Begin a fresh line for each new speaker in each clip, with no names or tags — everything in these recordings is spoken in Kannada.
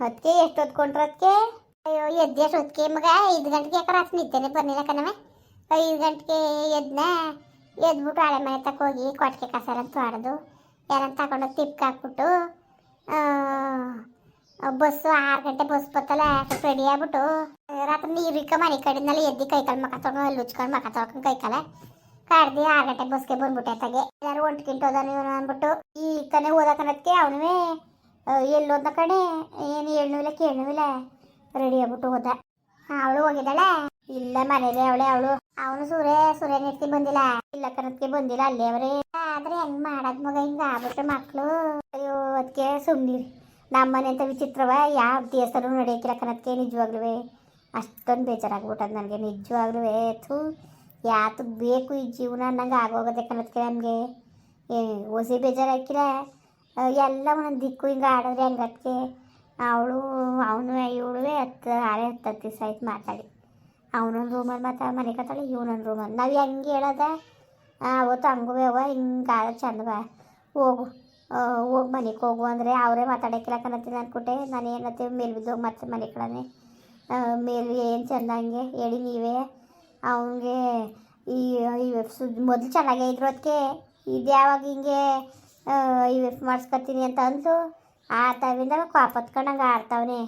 ಅದಕ್ಕೆ ಎಷ್ಟು ಹೊತ್ಕೊಂಡ್ರು ಅದಕ್ಕೆ ಅಯ್ಯೋ, ಎದ್ದು ಎಷ್ಟು ಹೊತ್ತಿಗೆ ಮಗ. ಐದು ಗಂಟೆಗೆ ಯಾಕೆ ರಾತ್ರಿ ನಿದ್ದೆನೆ ಬರ್ಲಿಲ್ಲ ಕಣವೆ ಐದು ಗಂಟೆಗೆ ಎದ್ನ? ಎದ್ಬಿಟ್ಟು ಹಳೆ ಮನೆ ತಕ ಹೋಗಿ ಕೊಟ್ಟಿಗೆ ಕಸಾರ ಅಂತ ಹೊಡೆದು ಯಾರನ್ನ ತಗೊಂಡು ತಿಪ್ಕ ಹಾಕ್ಬಿಟ್ಟು ಬಸ್ಸು ಆರು ಗಂಟೆ ಬಸ್ ಬತ್ತಲ್ಲ, ಸ್ವಲ್ಪ ರೆಡಿ ಆಗ್ಬಿಟ್ಟು, ರಾತ್ರಿ ನೀರು ಇಕ್ಕ ಮನೆ ಕಡಿನಲ್ಲಿ ಎದ್ದು ಕೈ ಕಾಲು ಮಕ ತೊಗೊಂಡು ಅಲ್ಲಿ ಉಚ್ಕೊಂಡು ಮಕ ತೊಳ್ಕೊಂಡು ಕೈ ಕಾಲ. ಕಡ್ದು ಆರು ಗಂಟೆ ಬಸ್ಗೆ ಬಂದ್ಬಿಟ್ಟೆ ತಗೆ ಕಿಂಟು ಹೋದ ನೀವು ಅಂದ್ಬಿಟ್ಟು ಈ ಕನೆ ಓದಕನದಕ್ಕೆ ಅವನುವೇ ಎಲ್ಲೋದ್ನ ಕಡೆ ಏನು ಹೇಳೂ ಇಲ್ಲ ಕೇಳೂ ಇಲ್ಲ ರೆಡಿ ಆಗ್ಬಿಟ್ಟು ಹೋದ. ಅವಳು ಹೋಗಿದ್ದಾಳೆ? ಇಲ್ಲ ಮನೇಲಿ ಅವಳೆ ಅವಳು. ಅವನು ಸೂರ್ಯ ಸೂರ್ಯ ನೆತ್ತಿ ಬಂದಿಲ್ಲ. ಇಲ್ಲ ಕನತ್ಗೆ ಬಂದಿಲ್ಲ ಅಲ್ಲೇ ಅವರೇ ಆದ್ರೆ ಹೆಂಗ್ ಮಾಡದ್ ಮಗ, ಹಿಂಗ ಆಗ್ಬಿಟ್ರೆ ಮಕ್ಳು. ಅಯ್ಯೋ ಅದಕ್ಕೆ ಸುಮ್ನಿರಿ. ನಮ್ಮ ಮನೆ ಅಂತ ವಿಚಿತ್ರವ, ಯಾವ ದೇವಸ್ಥಾನ ನಡೆಯಕ್ಕಿಲ್ಲ ಕನತ್ಕೆ ನಿಜವಾಗ್ಲೂ ಅಷ್ಟೊಂದು ಬೇಜಾರಾಗ್ಬಿಟ್ಟದ ನನಗೆ ನಿಜವಾಗ್ಲೂ ಥೂ, ಯಾತು ಬೇಕು ಈ ಜೀವನ, ಅನ್ನಂಗೆ ಆಗೋಗದೆ ಕನತ್ಕೆ ನಮಗೆ ಏ, ಓಸಿ ಬೇಜಾರಾಕಿಲ್ಲ ಎಲ್ಲ ಒಂದೊಂದು ದಿಕ್ಕು ಹಿಂಗೆ ಆಡಿದ್ರೆ ಹೆಂಗತ್ಗೆ ಅವಳು, ಅವನು, ಇವಳು ಹತ್ತು, ಆರೇ ಹತ್ತು ಹತ್ತು ದಿವಸ ಆಯ್ತು ಮಾತಾಡಿ. ಅವನೊಂದು ರೂಮಲ್ಲಿ ಮಾತಾ ಮನೆ ಕತ್ತಾಳೆ ಇವನೊಂದು ರೂಮಲ್ಲಿ ನಾವು ಹೆಂಗೆ ಹೇಳೋದ? ಅವತ್ತು ಹಂಗೂ ಅವ ಹಿಂಗೆ ಆದ ಚಂದವ ಹೋಗು. ಹೋಗಿ ಮನೆಗೆ ಹೋಗು ಅಂದರೆ ಅವರೇ ಮಾತಾಡೋಕ್ಕಿಲ್ಲ ಕನ್ನತ್ತೀನಿ ಅಂದ್ಕೊಟ್ಟೆ ನಾನು ಏನತ್ತೆ ಮೇಲೆ ಬಿದ್ದೋಗಿ ಮತ್ತೆ ಮನೆ ಕಡೆ ಮೇಲೆ ಏನು ಚಂದ ಹಂಗೆ ಹೇಳಿ ನೀವೇ. ಅವನಿಗೆ ಈ ಎಫ್ ಮೊದಲು ಚೆನ್ನಾಗೇ ಇದ್ರು ಅದಕ್ಕೆ ಇದು ಯಾವಾಗ ಹಿಂಗೆ ಐ ಎಫ್ ಮಾಡಿಸ್ಕೊತೀನಿ ಅಂತ ಅಂದು ಆ ತವಿಂದ ಕಾಪತ್ಕೊಂಡಂಗೆ ಆಡ್ತಾವನೆ.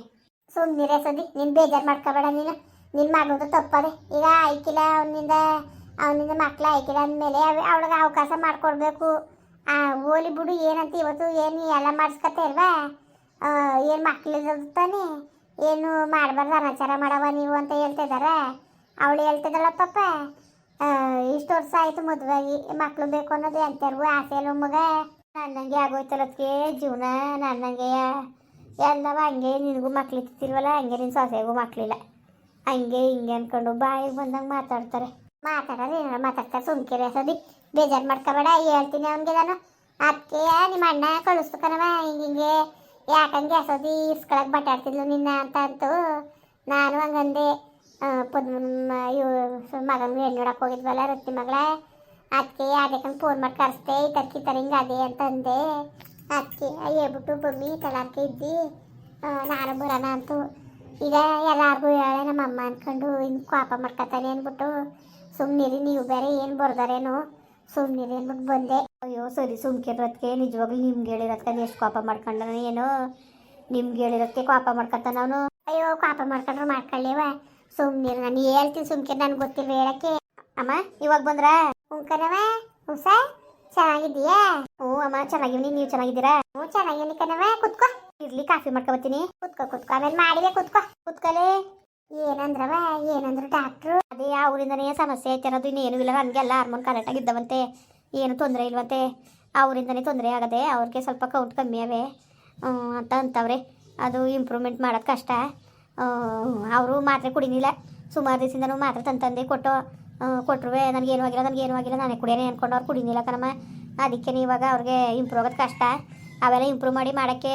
ಸುಮ್ಮನಿರೇ ಸದಿ ನೀನು ಬೇಜಾರು ಮಾಡ್ಕೋಬೇಡ ನೀನು. ನಿನ್ನ ಮಾಡೋದು ತಪ್ಪದೆ. ಈಗ ಆಯ್ಕಿಲ್ಲ ಅವನಿಂದ ಅವನಿಂದ ಮಕ್ಳು ಆಯ್ಕಿಲ್ಲ ಅಂದಮೇಲೆ ಅವಳಿಗೆ ಅವಕಾಶ ಮಾಡಿಕೊಡ್ಬೇಕು. ಆ, ಓಲಿ ಬಿಡು, ಏನಂತ ಇವತ್ತು ಏನು ಎಲ್ಲ ಮಾಡಿಸ್ಕೊತ ಏನು ಮಕ್ಳಿರೋದು ತಾನೆ? ಏನು ಮಾಡಬಾರ್ದು, ಅನಾಚಾರ ಮಾಡವ ನೀವು ಅಂತ ಹೇಳ್ತಿದ್ದಾರೆ ಅವಳು ಹೇಳ್ತಿದ್ದಾಳ ಪಾಪ? ಇಷ್ಟು ವರ್ಷ ಆಯಿತು ಮದುವೆಯಾಗಿ ಮಕ್ಕಳು ಬೇಕು ಅನ್ನೋದು ಎಂತರ್ಗೂ ಆಸೆ ಇಲ್ಲ ಮಗ? ನನ್ನಂಗೆ ಆಗೋಯ್ತಲ್ಲದಕ್ಕೆ ಜೀವನ, ನನ್ನಂಗೆ ಎಲ್ಲವ ಹಂಗೆ ನಿನಗೂ ಮಕ್ಳು ಇತ್ತಿಲ್ವಲ್ಲ ಹಂಗೆ ನಿನ್ನ ಸೊಸೆಗೂ ಮಕ್ಳಿಲ್ಲ. ಹಂಗೆ ಹಿಂಗೆ ಅನ್ಕೊಂಡು ಬಾಯಿಗೆ ಬಂದಂಗೆ ಮಾತಾಡ್ತಾರೆ. ಮಾತಾಡೋದು ಏನಾರ ಮಾತಾಡ್ತಾರೆ, ಸುಮ್ಕಿರಿ ಸದಿ ಬೇಜಾರು ಮಾಡ್ಕೋಬೇಡ, ಹೇಳ್ತೀನಿ ಅವನಿಗೆ ನಾನು. ಅದಕ್ಕೆ ನಿಮ್ಮ ಅಣ್ಣ ಕಳಿಸ್ತು ಹಿಂಗೆ ಹಿಂಗೆ. ಯಾಕಂಗೆ ಸದಿ ಇಸ್ಕೊಳಕ್ಕೆ ಬಟಾಡ್ತಿದ್ಲು ನಿನ್ನ ಅಂತ ಅಂತು. ನಾನು ಹಂಗಂದೆ ಪದ್ಮ ಇವ್ ಮಗನ ಹೆಣ್ಣು ನೋಡಕ್ಕೆ ಹೋಗಿದ್ವಲ್ಲ, ರತ್ತಿ ಮಗಳ. ಅದಕ್ಕೆ ಅದಕ್ಕೆ ಫೋನ್ ಮಾಡಿ ಕರೆಸ್ದೆ ಈ ತರ್ಕಿ ತರ ಹಿಂಗೆ ಅದೇ ಅಂತಂದೆ ಅದಕ್ಕೆ ಹೇಳ್ಬಿಟ್ಟು ಬಮ್ಮಿ ತಲಾರ್ಕೆ ಇದ್ದಿ. ನಾನು ಬರೋಣ ಅಂತು. ಈಗ ಎಲ್ಲರಿಗೂ ಹೇಳೆ ನಮ್ಮ ಅಮ್ಮ ಅನ್ಕೊಂಡು ಹಿಂಗೆ ಕೋಪ ಮಾಡ್ಕೊತಾನೆ ಅಂದ್ಬಿಟ್ಟು. ಸುಮ್ಮನಿರಿ ನೀವು ಬೇರೆ ಏನು ಬರ್ದಾರೇನು. ಸುಮ್ಮನಿರಿ ಅಂದ್ಬಿಟ್ಟು ಬಂದೆ. ಅಯ್ಯೋ, ಸರಿ, ಸುಮ್ಕೆ ಸುಮ್ಕಿರೋದಕ್ಕೆ ನಿಜವಾಗ್ಲೂ ನಿಮ್ಗೆ ಹೇಳಿರೋದಕ್ಕೆ ಎಷ್ಟು ಕೋಪ ಮಾಡ್ಕೊಂಡನ ಏನು. ನಿಮ್ಗೆ ಹೇಳಿರೋದಕ್ಕೆ ಕೋಪ ಮಾಡ್ಕೊತಾನ ಅವನು. ಅಯ್ಯೋ, ಕೋಪ ಮಾಡ್ಕೊಂಡ್ರೆ ಮಾಡ್ಕೊಳ್ಳಿವ. ಸುಮ್ಮನಿರು ನಾನು ಹೇಳ್ತೀನಿ ಸುಮ್ಕೆ, ನನಗೆ ಗೊತ್ತಿಲ್ಲ ಹೇಳಕ್ಕೆ. ಅಮ್ಮ, ಇವಾಗ ಬಂದ್ರ? ಉಂಕನವ ಹುಸ ಚೆನ್ನಾಗಿದ್ದೀಯಾ? ಹ್ಞೂ, ಅಮ್ಮ ಚೆನ್ನಾಗಿವ್ನಿ ನೀವು ಚೆನ್ನಾಗಿದ್ದೀರಾ? ಹ್ಞೂ ಚೆನ್ನಾಗಿವ್ನಿ ಕಣವ ಕುತ್ಕೋ. ಇರ್ಲಿ, ಕಾಫಿ ಮಾಡ್ಕೊಬತ್ತೀನಿ ಕುತ್ಕೋ ಕುತ್ಕೋ. ಆಮೇಲೆ ಮಾಡಿದೆ, ಕುತ್ಕೋ. ಕುತ್ಕೊಲೆ. ಏನಂದ್ರವ ಏನಂದ್ರು ಡಾಕ್ಟ್ರು ಅದೇ ಅವರಿಂದನೇ ಸಮಸ್ಯೆ ಐತಿರೋದು ಇನ್ನೇನು ಇಲ್ಲ. ನನಗೆಲ್ಲ ಹಾರ್ಮೋನ್ ಕರೆಕ್ಟಾಗಿ ಇದ್ದವಂತೆ ಏನು ತೊಂದರೆ ಇಲ್ವಂತೆ. ಅವರಿಂದನೇ ತೊಂದರೆ ಆಗದೆ ಅವ್ರಿಗೆ ಸ್ವಲ್ಪ ಕೌಂಟ್ ಕಮ್ಮಿ ಅವೆ. ಅಂತ ಅಂತವ್ರೆ. ಅದು ಇಂಪ್ರೂವ್ಮೆಂಟ್ ಮಾಡೋದು ಕಷ್ಟ. ಅವರು ಮಾತ್ರೆ ಕುಡಿನಿಲ್ಲ ಸುಮಾರು ದಿವಸದಿಂದನೂ ಮಾತ್ರೆ ತಂತಂದೆ ಕೊಟ್ಟು ಕೊಟ್ಟರು ನನಗೇನು ಆಗಿಲ್ಲ ನನಗೇನು ಆಗಿಲ್ಲ ನಾನೇ ಕುಡಿಯೇ ಅಂದ್ಕೊಂಡು ಅವ್ರು ಕುಡಿನಿಲ್ಲ ಕಣಮ್ಮ. ಅದಕ್ಕೆ ಇವಾಗ ಅವ್ರಿಗೆ ಇಂಪ್ರೂವ್ ಆಗೋದು ಕಷ್ಟ. ಅವೆಲ್ಲ ಇಂಪ್ರೂವ್ ಮಾಡಿ ಮಾಡೋಕ್ಕೆ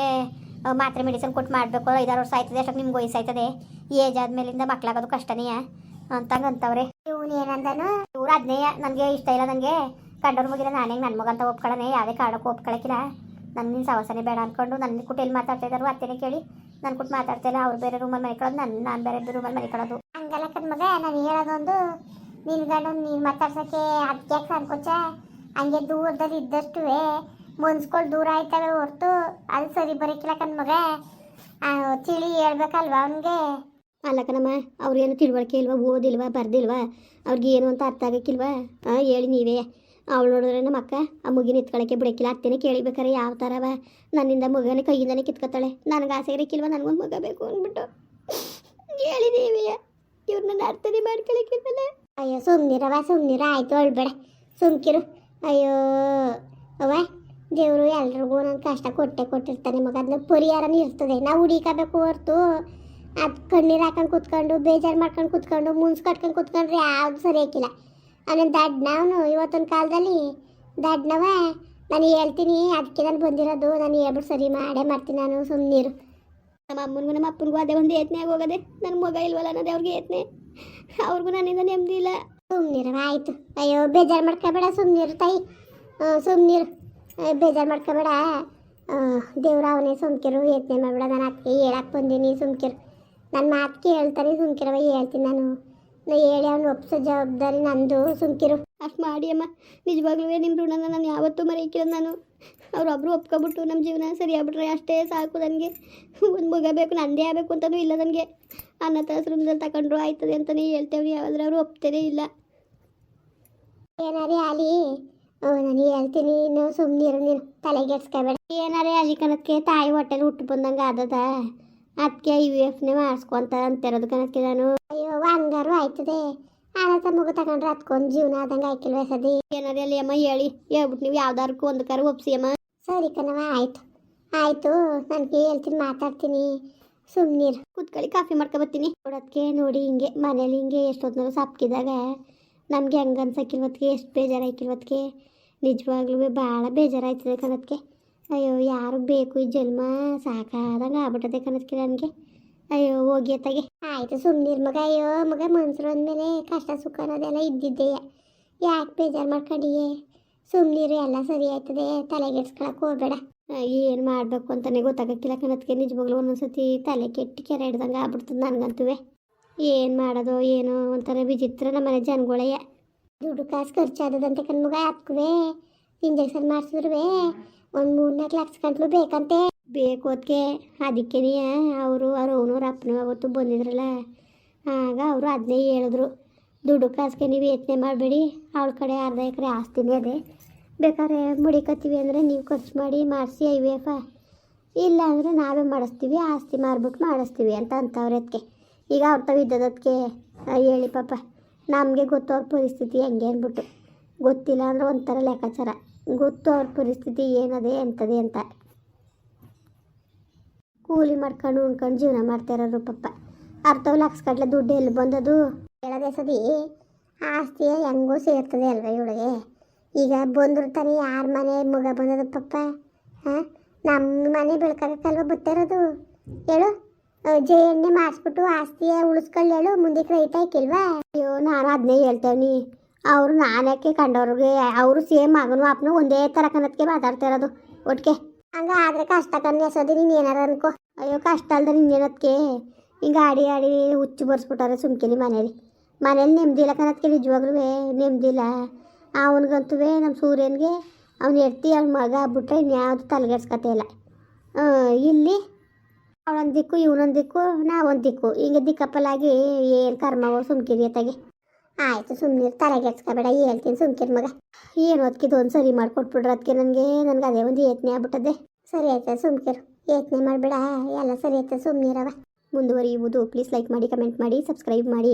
ಮಾತ್ರೆ ಮೆಡಿಸಿನ್ ಕೊಟ್ಟು ಮಾಡಬೇಕು. ಐದಾರು ವರ್ಷ ಆಯ್ತದೆ ಅಷ್ಟಕ್ಕೆ ನಿಮ್ಗೆ ವಯಸ್ಸು ಆಯ್ತದೆ. ಏಜ್ ಆದಮೇಲಿಂದ ಮಕ್ಳಾಗೋದು ಕಷ್ಟನೇ. ಅಂತಂಗೆ ಅಂತವ್ರೆ. ಇವನು ಏನಂದನು? ಇವ್ರು ಅದನ್ನೇ ನನಗೆ ಇಷ್ಟ ಇಲ್ಲ ನನಗೆ ಕಂಡವ್ರ ಮುಗಿಲ್ಲ ನಾನೇ ನನ್ನ ಮಗ ಅಂತ ಒಪ್ಕೊಳ್ಳೋಣ ಯಾವುದೇ ಕಾರಣಕ್ಕೂ ಒಪ್ಕೊಳಕಿಲ್ಲ. ನನ್ನ ನಿನ್ನ ಸವಸನೆ ಬೇಡ ಅಂದ್ಕೊಂಡು ನನ್ನ ಕುಟ್ಟು ಎಲ್ಲಿ ಮಾತಾಡ್ತಾ ಇದ್ದಾರೆ ಅತ್ತೇನೆ ಕೇಳಿ. ನನ್ನ ಕುಟ್ಟು ಮಾತಾಡ್ತಾ ಇಲ್ಲ ಅವ್ರು ಬೇರೆ ರೂಮಲ್ಲಿ ಮನಿಕೊಳ್ಳೋದು ನನ್ನ ನಾನು ಬೇರೆ ರೂಮಲ್ಲಿ ಮನೆ ಹಂಗಲ್ಲ ಕಣ್ಮಗ ನಾನು ಹೇಳೋದೊಂದು ನಿನ್ನ ಗಂಡು ನೀನು ಮಾತಾಡ್ಸೋಕ್ಕೆ ಅದಕ್ಕೆ ಅನ್ಕೋಚ ಹಂಗೆ ದೂರದಲ್ಲಿ ಇದ್ದಷ್ಟು ಮನ್ಸ್ಗಳು ದೂರ ಆಯ್ತವೆ ಹೊರ್ತು ಅದು ಸರಿ ಬರೋಕ್ಕಿಲ್ಲ ಕಣ್ ಮಗ. ತಿಳಿ ಹೇಳ್ಬೇಕಲ್ವಾ ಅವನಿಗೆ?
ಅಲ್ಲ ಕಣಮ್ಮ, ಅವ್ರೇನು ತಿಳುವಳಿಕೆ ಇಲ್ವಾ, ಓದಿಲ್ವಾ, ಬರ್ದಿಲ್ವಾ? ಅವ್ರಿಗೆ ಏನು ಅಂತ ಅರ್ಥ ಆಗಕ್ಕಿಲ್ವಾ? ಹೇಳಿ ನೀವೇ. ಅವಳು ನೋಡಿದ್ರೆ ನಮ್ಮ ಅಕ್ಕ ಆ ಮುಗಿನ ಎತ್ಕೊಳಕ್ಕೆ ಬಿಡಕ್ಕಿಲ್ಲ ಅತ್ತೇನೆ ಕೇಳಿಬೇಕಾರೆ ಯಾವ ಥರವ ನನ್ನಿಂದ ಮಗನೇ ಕೈಯಿಂದನೇ ಕಿತ್ಕೊತಾಳೆ. ನನಗೆ ಆಸೆ ಇರಕ್ಕಿಲ್ವ ನನಗೊಂದು ಮಗ ಬೇಕು ಅಂದ್ಬಿಟ್ಟು. ಹೇಳಿ ನೀವೇ. ಇವ್ರನ್ನ ಅರ್ಥನೇ ಮಾಡ್ಕೊಳಕ್ಕಿಲ್ವಲ್ಲ
ಅಯ್ಯೋ ಸುಮ್ನಿರವ ಸುಮ್ನಿರ, ಆಯ್ತು ಅಳ್ಬೇಡ ಸುಮ್ಕಿರು. ಅಯ್ಯೋ ಅವ ದೇವರು ಎಲ್ರಿಗೂ ನನ್ನ ಕಷ್ಟ ಕೊಟ್ಟೆ ಕೊಟ್ಟಿರ್ತಾನೆ. ಮಗ ಅದನ್ನ ಪರಿಹಾರನೂ ಇರ್ತದೆ. ನಾವು ಹುಡಿಕಬೇಕು ಹೊರ್ತು. ಅದು ಕಣ್ಣೀರು ಹಾಕೊಂಡು ಕುತ್ಕೊಂಡು, ಬೇಜಾರು ಮಾಡ್ಕೊಂಡು ಕುತ್ಕೊಂಡು, ಮುನ್ಸ್ ಕಟ್ಕೊಂಡು ಕುತ್ಕೊಂಡ್ರೆ ಯಾವ್ದು ಸರಿ ಹಾಕಿಲ್ಲ. ಅವನೊಂದು ದಡ್ಡನವನು ಇವತ್ತೊಂದು ಕಾಲದಲ್ಲಿ ದಡ್ಡನವ ನಾನು ಹೇಳ್ತೀನಿ ಅದಕ್ಕೆ ನಾನು ಬಂದಿರೋದು. ನಾನು ಹೇಳ್ಬಿಟ್ಟು ಸರಿ ಮಾಡೇ ಮಾಡ್ತೀನಿ ನಾನು ಸುಮ್ಮನಿರು
ನಮ್ಮ ಅಮ್ಮನಿಗೂ, ನಮ್ಮ ಅಪ್ಪನಿಗೂ ಅದೇ ಒಂದು ಯತ್ನೆ ಆಗೋಗದೆ. ನನ್ನ ಮಗ ಇಲ್ವಲ್ಲ ಅನ್ನೋದೇ ಅವ್ರಿಗೆ ಯತ್ನೆ. ಅವ್ರಿಗೂ ನನ್ನಿಂದ ನೆಮ್ಮದಿ ಇಲ್ಲ.
ಸುಮ್ನಿರು, ಆಯ್ತು. ಅಯ್ಯೋ, ಬೇಜಾರು ಮಾಡ್ಕೋಬೇಡ, ಸುಮ್ನಿರು ತಾಯಿ. ಸುಮ್ಮನಿರು ಬೇಜಾರು ಮಾಡ್ಕೋಬೇಡ. ದೇವ್ರ ಅವನೇ ಸುಮ್ಕಿರು, ಯತ್ನೆ ಮಾಡಬೇಡ. ನಾನು ಅದಕ್ಕೆ ಹೇಳಕ್ಕೆ ಬಂದೀನಿ, ಸುಮ್ಕಿರು. ನನ್ನ ಮಾತು ಕೇಳ್ತಾನೆ ಸುಮ್ಕಿರವ ಹೇಳ್ತೀನಿ ನಾನು. ನಾ ಹೇಳಿ ಅವ್ನು ಒಪ್ಸೋ ಜವಾಬ್ದಾರಿ ನಂದು, ಸುಮ್ಕಿರು.
ಅಷ್ಟು ಮಾಡಿ ಅಮ್ಮ. ನಿಜವಾಗ್ಲೂ ನಿಮ್ಮ ಋಣನ ನಾನು ಯಾವತ್ತೂ ಮರೆಯಕ್ಕಿಲ್ಲ ನಾನು. ಅವರೊಬ್ಬರು ಒಪ್ಕೊಬಿಟ್ಟು ನಮ್ಮ ಜೀವನ ಸರಿ ಆಗ್ಬಿಟ್ರೆ ಅಷ್ಟೇ ಸಾಕು ನನಗೆ. ಒಂದು ಮಗ ಬೇಕು ನಂದೇ ಆಗಬೇಕು ಅಂತಲೂ ಇಲ್ಲ ನನಗೆ. ಅನಾಥಾಶ್ರಮದಲ್ಲಿ ತಗೊಂಡ್ರು ಆಯ್ತದೆ ಅಂತಲೇ ಹೇಳ್ತೇವೆ ಯಾವಾದ್ರೆ ಅವರು ಒಪ್ತೇನೆ ಇಲ್ಲ.
ಏನಾರೇ ಆಲಿ? ನಾನು ಹೇಳ್ತೀನಿ ಇನ್ನು ಸುಮ್ಮನಿರು ನೀನು ತಲೆಗೆಡ್ಸ್ಕೊಬೇಡ
ಏನಾರೇ ಅಲ್ಲಿ ಕಣಕ್ಕೆ ತಾಯಿ ಹೊಟ್ಟೆಲಿ ಹುಟ್ಟು ಬಂದಂಗೆ ಆದದ? ಅದಕ್ಕೆ ಐ ವಿ ಎಫ್ನೇ ಮಾಡಿಸ್ಕೊಂತ ಅಂತಿರೋದು ಕಣಕ್ಕೆ ನಾನು.
ಅಯ್ಯೋ ಹಂಗಾರು ಆಯ್ತದೆ. ಅನಾಥ ಮಗು ತಗೊಂಡ್ರೆ ಅದಕ್ಕೊಂದು ಜೀವನ ಆದಂಗೆ ಆಯ್ಕಿಲ್ವೇ ಸದಿ.
ಏನಾರೇ ಅಲ್ಲಿ ಅಮ್ಮ ಹೇಳಿ ಹೇಳ್ಬಿಟ್ಟು ನೀವು ಯಾವ್ದಾರ್ಗೂ ಒಂದು ಕರೆ ಒಪ್ಸಿ ಅಮ್ಮ.
ಸರಿ ಕಣವ ಆಯ್ತು. ಆಯ್ತು ನನಗೆ ಹೇಳ್ತೀನಿ ಮಾತಾಡ್ತೀನಿ. ಸುಮ್ನೀರ್
ಕೂತ್ಕೊಳ್ಳಿ ಕಾಫಿ ಮಾಡ್ಕೊಬತ್ತೀನಿ ನೋಡೋದಕ್ಕೆ ನೋಡಿ ಹಿಂಗೆ ಮನೇಲಿ ಹಿಂಗೆ ಎಷ್ಟೊತ್ತಿನಾಗ ಸಾಪ್ಕಿದಾಗ ನಮಗೆ ಹೆಂಗೆ ಅನ್ಸಕ್ಕಿಲ್ವತ್ಗೆ ಎಷ್ಟು ಬೇಜಾರಾಯ್ಕಿಲ್ವತ್ಗೆ ನಿಜವಾಗ್ಲೂ ಭಾಳ ಬೇಜಾರಾಯ್ತದೆ ಕಣದಕ್ಕೆ ಅಯ್ಯೋ ಯಾರು ಬೇಕು ಈ ಜನ್ಮ ಸಾಕಾದಂಗೆ ಆಗ್ಬಿಟ್ಟದೆ ಕಣದಕ್ಕೆ ನನಗೆ. ಅಯ್ಯೋ, ಹೋಗಿ ತಗೆ
ಆಯ್ತು, ಸುಮ್ನಿರ್ ಮಗ. ಅಯ್ಯೋ, ಮಗ, ಮನ್ಸರು ಅಂದಮೇಲೆ ಕಷ್ಟ, ಸುಖ ಅನ್ನೋದೆಲ್ಲ ಇದ್ದಿದ್ದೆ. ಯಾಕೆ ಬೇಜಾರು ಮಾಡ್ಕೊಂಡಿಯೇ? ಸುಮ್ಮನಿರು ಎಲ್ಲ ಸರಿ ಆಯ್ತದೆ. ತಲೆಗೆಡ್ಸ್ಕೊಳಕ್ಕೆ ಹೋಗ್ಬೇಡ.
ಏನು ಮಾಡಬೇಕು ಅಂತಾನೆ ಗೊತ್ತಾಗಕ್ಕಿಲ್ಲ ಕಣದಕ್ಕೆ ನಿಜವಾಗ್ಲೂ ಒಂದೊಂದ್ಸತಿ ತಲೆ ಕೆಟ್ಟಿ ಕೆರೆ ಹಿಡ್ದಂಗೆ ಆಗ್ಬಿಡ್ತದೆ ನನಗಂತೂ. ಏನು ಮಾಡೋದು, ಏನು ಒಂಥರ ವಿಚಿತ್ರ ನಮ್ಮನೆ ಜನಗಳೇ.
ದುಡ್ಡು ಕಾಸು ಖರ್ಚಾದದಂತೆ ಕಣ್ಮಗ ಹಾಕುವೆ ಇಂಜೆಕ್ಷನ್ ಮಾಡಿಸಿದ್ರುವೆ. ಒಂದು ಮೂರ್ನಾಲ್ಕು ಲಕ್ಷ ಗಂಟ್ಲು ಬೇಕಂತೆ.
ಬೇಕು ಅದಕ್ಕೆ ಅದಕ್ಕೇನೆ ಅವರು, ಅವ್ರ ಅವನವ್ರ ಅಪ್ಪನೂ ಅವತ್ತು ಬಂದಿದ್ರಲ್ಲ. ಆಗ ಅವರು ಅದನ್ನೇ ಹೇಳಿದ್ರು. ದುಡ್ಡು ಕಾಸ್ಗೆ ನೀವು ಯತ್ನೆ ಮಾಡಬೇಡಿ. ಅವಳ ಕಡೆ ಅರ್ಧ ಎಕರೆ ಆಸ್ತಿನೇ ಅದೇ. ಬೇಕಾದ್ರೆ ಮುಡಿಕತ್ತೀವಿ ಅಂದರೆ ನೀವು ಖರ್ಚು ಮಾಡಿ ಮಾಡಿಸಿ ಐ ಇಲ್ಲ ಅಂದರೆ ನಾವೇ ಮಾಡಿಸ್ತೀವಿ, ಆಸ್ತಿ ಮಾರ್ಬಿಟ್ಟು ಮಾಡಿಸ್ತೀವಿ ಅಂತ ಅಂತವ್ರ ಅದಕ್ಕೆ ಈಗ ಅವ್ರ ತಾವು ಇದ್ದದಕ್ಕೆ ಹೇಳಿ ಪಾಪ. ನಮಗೆ ಗೊತ್ತು ಅವ್ರ ಪರಿಸ್ಥಿತಿ ಹೆಂಗೆ ಅಂದ್ಬಿಟ್ಟು. ಗೊತ್ತಿಲ್ಲ ಅಂದ್ರೆ ಒಂಥರ ಲೆಕ್ಕಾಚಾರ. ಗೊತ್ತು ಅವ್ರ ಪರಿಸ್ಥಿತಿ ಏನದೆ ಎಂಥದೇ ಅಂತ. ಕೂಲಿ ಮಾಡ್ಕೊಂಡು ಉಣ್ಕೊಂಡು ಜೀವನ ಮಾಡ್ತಾರರು ಪಪ್ಪ ಅರ್ಧವ್ ಲಕ್ಷ ದುಡ್ಡು ಎಲ್ಲಿ ಬಂದದು
ಹೇಳದೆ ಸದಿ ಆಸ್ತಿ ಹೆಂಗೂ ಸೇರ್ತದೆ ಅಲ್ವ ಇವಳಿಗೆ. ಈಗ ಬಂದ್ರು ತಾನೇ ಯಾರ ಮನೆ ಮುಗ ಬಂದದ ಪಪ್ಪ ಹಾಂ? ನಮ್ಮ ಮನೆ ಬೆಳ್ಕೊಬೇಕಲ್ವ ಬತ್ತಿರೋದು ಹೇಳು. ಜೆ ಎಣ್ಣೆ ಮಾಡಿಸ್ಬಿಟ್ಟು ಆಸ್ತಿಯ ಉಳಿಸ್ಕೊಳ್ಳಿ ಹೇಳು. ಮುಂದಕ್ಕೆ ರೈಟ್ ಹಾಕಿಲ್ವಾ?
ಅಯ್ಯೋ, ನಾನು ಅದನ್ನೇ ಹೇಳ್ತೇನೆ ಅವರು ನಾನಕ್ಕೆ ಕಂಡವ್ರಿಗೆ? ಅವರು ಸೇಮ್ ಮಗನು ಅಪ್ಪನು ಒಂದೇ ಥರ ಕನ್ನದಕ್ಕೆ ಮಾತಾಡ್ತಾ ಇರೋದು. ಒಟ್ಟಿಗೆ
ಹಂಗ ಆದ್ರೆ ಕಷ್ಟ ಕಮ್ಮಿ ಸದಿ ನೀನು ಏನಾರ ಅನ್ಕೋ.
ಅಯ್ಯೋ, ಕಷ್ಟ ಅಲ್ದ ಇನ್ನೇನತ್ಕೆ ಹಿಂಗೆ ಆಡಿ ಆಡಿ ಹುಚ್ಚು ಬರ್ಸ್ಬಿಟ್ಟಾರೆ ಸುಮ್ಕೆನಿ ಮನೇಲಿ. ಮನೇಲಿ ನೆಮ್ಮದಿ ಇಲ್ಲ ಕನ್ನದಕ್ಕೆ ನಿಜವಾಗ್ಲೂ ನೆಮ್ಮದಿ ಇಲ್ಲ. ಅವನಿಗಂತೂ ನಮ್ಮ ಸೂರ್ಯನಿಗೆ ಅವ್ನು ಎಡ್ತಿ ಅವ್ನ ಮಗ ಬಿಟ್ರೆ ಇನ್ಯಾವುದು ತಲೆಗೆಡ್ಸ್ಕತೆ ಇಲ್ಲ. ಇಲ್ಲಿ ಅವಳೊಂದು ದಿಕ್ಕು, ಇವನೊಂದು ದಿಕ್ಕು, ನಾವೊಂದು ದಿಕ್ಕು. ಹಿಂಗೆ ದಿಕ್ಕಪ್ಪಲಾಗಿ ಏನು ಕರ್ಮವ ಸುಮ್ಕಿರಿ ಅತ್ತಾಗೆ.
ಆಯಿತು ಸುಮ್ಮನೆ ತಲೆಗೆಡ್ಸ್ಕೊಬೇಡ, ಹೇಳ್ತೀನಿ ಸುಮ್ಕಿರ್ ಮಗ.
ಏನು ಅದಕ್ಕೆ ಇದೊಂದು ಸರಿ ಮಾಡಿಕೊಟ್ಬಿಟ್ರೆ ಅದಕ್ಕೆ ನನಗೆ ನನಗೆ ಅದೇ ಒಂದು ಯತ್ನೆ ಆಗ್ಬಿಟ್ಟದೆ
ಸರಿ ಆಯ್ತು ಸುಮ್ಕಿರು. ಯೋಚನೆ ಮಾಡಬೇಡ. ಎಲ್ಲ ಸರಿ ಆಯ್ತು ಸುಮ್ಮನಿರವ
ಮುಂದುವರಿಯುವುದು. ಪ್ಲೀಸ್ ಲೈಕ್ ಮಾಡಿ ಕಮೆಂಟ್ ಮಾಡಿ ಸಬ್ಸ್ಕ್ರೈಬ್ ಮಾಡಿ.